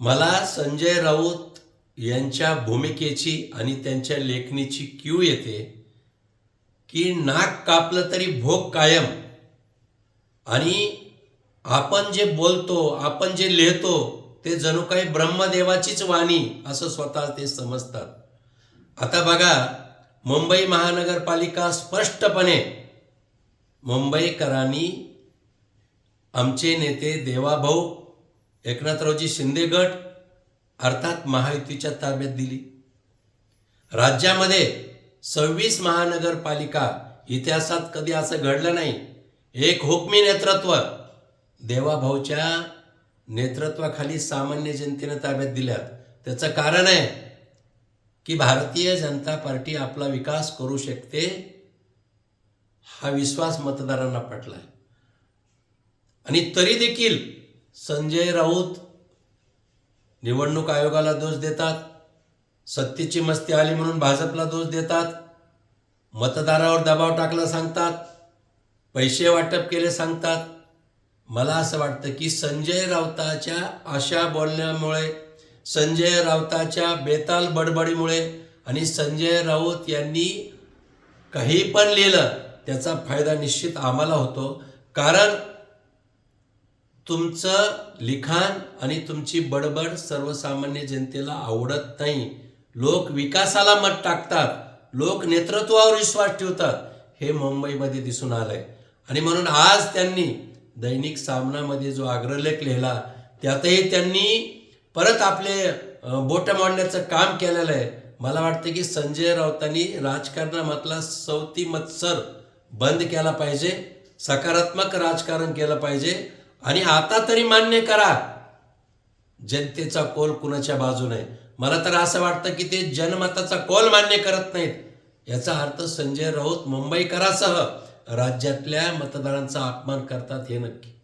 मला संजय राऊत यांच्या भूमिकेची आणि त्यांच्या लेखणीची क्यू येते की नाक कापलं तरी भोग कायम. आणि आपण जे बोलतो आपण जे लिहितो ते जणू काही ब्रह्मदेवाचीच वाणी असं स्वतः ते समजतात. आता बघा मुंबई महानगरपालिका स्पष्टपणे मुंबईकरांनी आमचे नेते देवाभाऊ एकनाथरावजी शिंदे गट अर्थात महायुतीच्या ताब्यात दिली. राज्यामध्ये सव्वीस महानगरपालिका इतिहासात कधी असं घडलं नाही. एक हुकमी नेतृत्व. देवाभाऊच्या नेतृत्वाखाली सामान्य जनतेनं ताब्यात दिल्यात. त्याचं कारण आहे की भारतीय जनता पार्टी आपला विकास करू शकते हा विश्वास मतदारांना पटलाय. आणि तरी देखील संजय राऊत निवडणूक आयोगाला दोष देतात. सत्तेची मस्ती आली म्हणून भाजपला दोष देतात. मतदारावर दबाव टाकला सांगतात. पैसे वाटप केले सांगतात. मला असं वाटतं की संजय राऊताच्या अशा बोलण्यामुळे संजय राऊताच्या बेताल बडबडीमुळे आणि संजय राऊत यांनी काही पण लिहिलं त्याचा फायदा निश्चित आम्हाला होतो. कारण तुमचं लिखाण आणि तुमची बडबड सर्वसामान्य जनतेला आवडत नाही. लोक विकासाला मत टाकतात. लोक नेतृत्वावर विश्वास ठेवतात. हे मुंबईमध्ये दिसून आलंय. आणि म्हणून आज त्यांनी दैनिक सामनामध्ये जो अग्रलेख लिहिला त्यातही त्यांनी परत आपले बोट मांडण्याचं काम केलेलं आहे. मला वाटतं की संजय राऊतांनी राजकारणामधला सवती मत्सर बंद केला पाहिजे. सकारात्मक राजकारण केलं पाहिजे. आणि आता तरी मान्य करा जनतेचा कोल कुणाच्या बाजूने मला तर असं वाटतं की ते जनमताचा कोल मान्य करत नाहीत. याचा अर्थ संजय राऊत मुंबईकरासह राज्यातल्या मतदारांचा अपमान करतात हे नक्की.